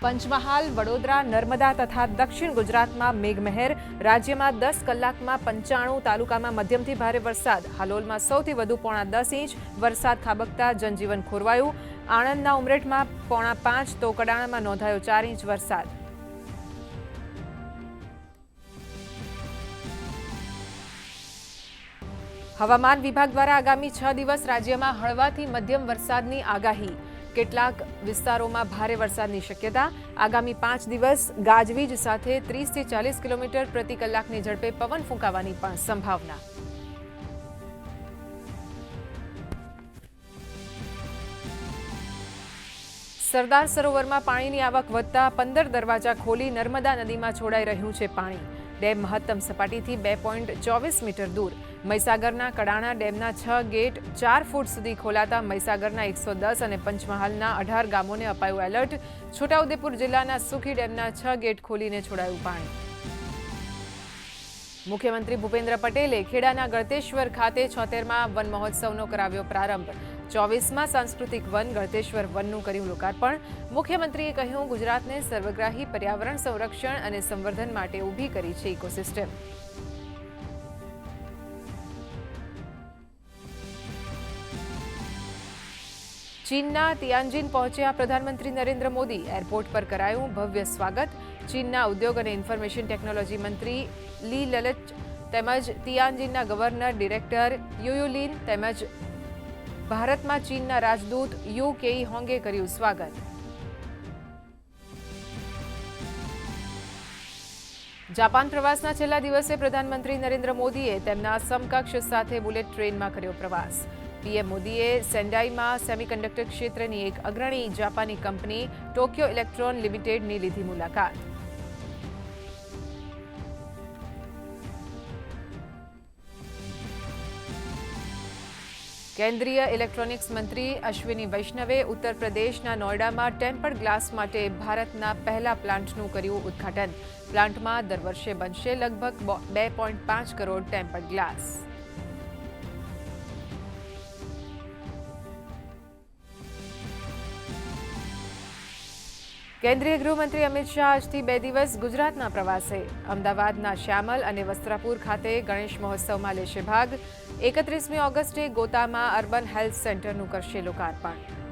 પંચમહાલ, વડોદરા, નર્મદા તથા દક્ષિણ ગુજરાતમાં મેઘમહેર. રાજ્યમાં દસ કલાકમાં પંચાણું, તાલુકામાં મધ્યમથી ભારે વરસાદ. હાલોલમાં સૌથી વધુ પોણા દસ ઇંચ. વરસાદ ખાબકતા જનજીવન ખોરવાયું. આણંદના ઉમરેઠમાં પોણા પાંચ તો કડાણામાં નોંધાયો ચાર ઇંચ વરસાદ. હવામાન વિભાગ દ્વારા આગામી છ દિવસ રાજ્યમાં હળવાથી મધ્યમ વરસાદની આગાહી. કેટલાક વિસ્તારોમાં ભારે વરસાદની શક્યતા. આગામી પાંચ દિવસ ગાજવીજ સાથે ત્રીસથી ચાલીસ કિલોમીટર પ્રતિ કલાકની ઝડપે પવન ફૂંકાવાની પણ સંભાવના. સરદાર સરોવરમાં પાણીની આવક વધતા પંદર દરવાજા ખોલી નર્મદા નદીમાં છોડાઈ રહ્યું છે પાણી. ડેમ મહત્તમ સપાટીથી બે પોઈન્ટ ચોવીસ મીટર દૂર. મહીસાગરના કડાણા ડેમના છ ગેટ ચાર ફૂટ સુધી ખોલાતા મહીસાગરના એકસો દસ અને પંચમહાલના અઢાર ગામોને અપાયું એલર્ટ. છોટાઉદેપુર જિલ્લાના સુખી ડેમના છ ગેટ ખોલીને છોડાયું પાણી. મુખ્યમંત્રી ભૂપેન્દ્ર પટેલે ખેડાના ગળતેશ્વર ખાતે છોતેરમાં વન મહોત્સવનો કરાવ્યો પ્રારંભ. ચોવીસમાં સાંસ્કૃતિક વન ગળતેશ્વર વનનું કર્યું લોકાર્પણ. મુખ્યમંત્રીએ કહ્યું, ગુજરાતને સર્વગ્રાહી પર્યાવરણ સંરક્ષણ અને સંવર્ધન માટે ઊભી કરી છે ઇકોસિસ્ટમ. ચીનના તિયાંજિન પહોંચ્યા પ્રધાનમંત્રી નરેન્દ્ર મોદી એરપોર્ટ પર કરાયું ભવ્ય સ્વાગત ચીનના ઉદ્યોગ અને ઇન્ફોર્મેશન ટેકનોલોજી મંત્રી લી લલચ તેમજ તિયાંજિનના ગવર્નર ડિરેક્ટર યુયુલિન તેમજ ભારતમાં ચીનના રાજદૂત યુ કેઈ હોંગે કર્યું સ્વાગત જાપાન પ્રવાસના છેલ્લા દિવસે પ્રધાનમંત્રી નરેન્દ્ર મોદીએ તેમના સમકક્ષ સાથે બુલેટ ટ્રેનમાં કર્યો પ્રવાસ પીએમ મોદીએ સેન્ડાઈમાં સેમિકન્ડક્ટર ક્ષેત્રની એક અગ્રણી જાપાની કંપની ટોક્યો ઇલેક્ટ્રોન લિમિટેડની લીધી મુલાકાત. કેન્દ્રીય ઇલેક્ટ્રોનિક્સ મંત્રી અશ્વિની વૈષ્ણવે ઉત્તર પ્રદેશના નોઈડામાં ટેમ્પર્ડ ગ્લાસ માટે ભારતના પહેલા પ્લાન્ટનું કર્યું ઉદ્ઘાટન. પ્લાન્ટમાં દર વર્ષે બનશે લગભગ બે પોઈન્ટ પાંચ કરોડ ટેમ્પર્ડ ગ્લાસ. કેન્દ્રીય ગૃહમંત્રી અમિત શાહ આજથી બે દિવસ ગુજરાતના પ્રવાસે. અમદાવાદના શ્યામલ અને વસ્ત્રાપુર ખાતે ગણેશ મહોત્સવમાં લેશે ભાગ. એકત્રીસમી ઓગસ્ટે ગોતામાં અર્બન હેલ્થ સેન્ટરનું કરશે લોકાર્પણ.